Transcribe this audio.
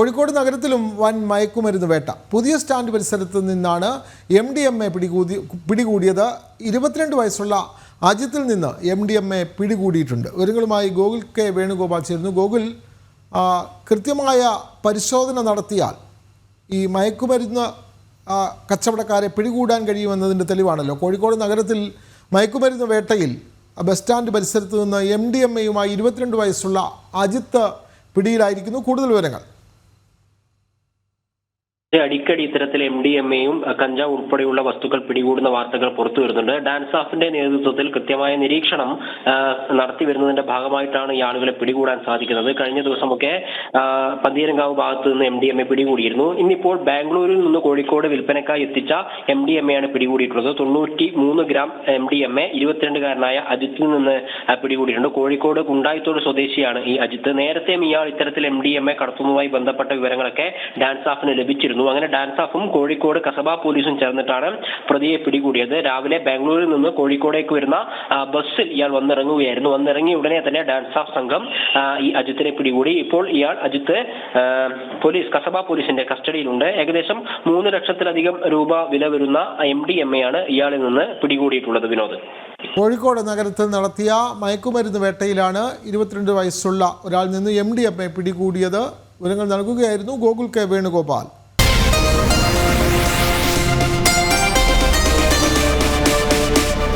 കോഴിക്കോട് നഗരത്തിലും വൻ മയക്കുമരുന്ന് വേട്ട. പുതിയ സ്റ്റാൻഡ് പരിസരത്ത് നിന്നാണ് എം ഡി എം എ പിടികൂടി പിടികൂടിയത്. ഇരുപത്തിരണ്ട് വയസ്സുള്ള അജിത്തിൽ നിന്ന് എം ഡി എം എ പിടികൂടിയിട്ടുണ്ട്. വിവരങ്ങളുമായി ഗോകുൽ കെ വേണുഗോപാൽ ചേരുന്നു. ഗോകുൽ കൃത്യമായ പരിശോധന നടത്തിയാൽ ഈ മയക്കുമരുന്ന് കച്ചവടക്കാരെ പിടികൂടാൻ കഴിയുമെന്നതിന്റെ തെളിവാണല്ലോ. കോഴിക്കോട് നഗരത്തിൽ മയക്കുമരുന്ന് വേട്ടയിൽ ബസ് സ്റ്റാൻഡ് പരിസരത്ത് നിന്ന് എം ഡി എം എയുമായി ഇരുപത്തിരണ്ട് വയസ്സുള്ള അജിത്ത് പിടിയിലായിരിക്കുന്നു. കൂടുതൽ വിവരങ്ങൾ. അടിക്കടി ഇത്തരത്തിൽ എം ഡി എം എയും കഞ്ചാവ് ഉൾപ്പെടെയുള്ള വസ്തുക്കൾ പിടികൂടുന്ന വാർത്തകൾ പുറത്തു വരുന്നുണ്ട്. ഡാൻസ് ഓഫിന്റെ നേതൃത്വത്തിൽ കൃത്യമായ നിരീക്ഷണം നടത്തി വരുന്നതിന്റെ ഭാഗമായിട്ടാണ് ഈ ആളുകളെ പിടികൂടാൻ സാധിക്കുന്നത്. കഴിഞ്ഞ ദിവസമൊക്കെ പന്തീരങ്കാവ് ഭാഗത്ത് നിന്ന് എം ഡി എം എ പിടികൂടിയിരുന്നു. ഇന്നിപ്പോൾ ബാംഗ്ലൂരിൽ നിന്ന് കോഴിക്കോട് വിൽപ്പനക്കായി എത്തിച്ച എം ഡി എം എ ആണ് പിടികൂടിയിട്ടുള്ളത്. തൊണ്ണൂറ്റി മൂന്ന് gram M D M A ഇരുപത്തിരണ്ടുകാരനായ അജിത്തിൽ നിന്ന് പിടികൂടിയിട്ടുണ്ട്. കോഴിക്കോട് കുണ്ടായിത്തോട് സ്വദേശിയാണ് ഈ അജിത്ത്. നേരത്തെയും ഇയാൾ ഇത്തരത്തിൽ എം ഡി എം എ കടത്തുന്നതുമായി ബന്ധപ്പെട്ട വിവരങ്ങളൊക്കെ ഡാൻസ് ഓഫിന് ലഭിച്ചിരുന്നു. അങ്ങനെ ഡാൻസ് ഓഫും കോഴിക്കോട് കസബ പോലീസും ചേർന്നിട്ടാണ് പ്രതിയെ പിടികൂടിയത്. രാവിലെ ബാംഗ്ലൂരിൽ നിന്ന് കോഴിക്കോടേക്ക് വരുന്ന ബസ്സിൽ ഇയാൾ വന്നിറങ്ങുകയായിരുന്നു. വന്നിറങ്ങിയ ഉടനെ തന്നെ ഡാൻസ് ഓഫ് സംഘം ഈ അജിത്തിനെ പിടികൂടി. ഇപ്പോൾ ഇയാൾ അജിത്ത് പോലീസ് കസബ പോലീസിന്റെ കസ്റ്റഡിയിലുണ്ട്. ഏകദേശം മൂന്ന് ലക്ഷത്തിലധികം രൂപ വില വരുന്ന എം ഡി എം എ ആണ് ഇയാളിൽ നിന്ന് പിടികൂടിയിട്ടുള്ളത് വിനോദ്. കോഴിക്കോട് നഗരത്തിൽ നടത്തിയ മയക്കുമരുന്ന് വേട്ടയിലാണ് ഇരുപത്തിരണ്ട് വയസ്സുള്ള ഒരാൾ നിന്ന് എം ഡി എം എ പിടികൂടിയത്. വിവരങ്ങൾ നൽകുകയായിരുന്നു ഗോകുൽ കെ വേണുഗോപാൽ.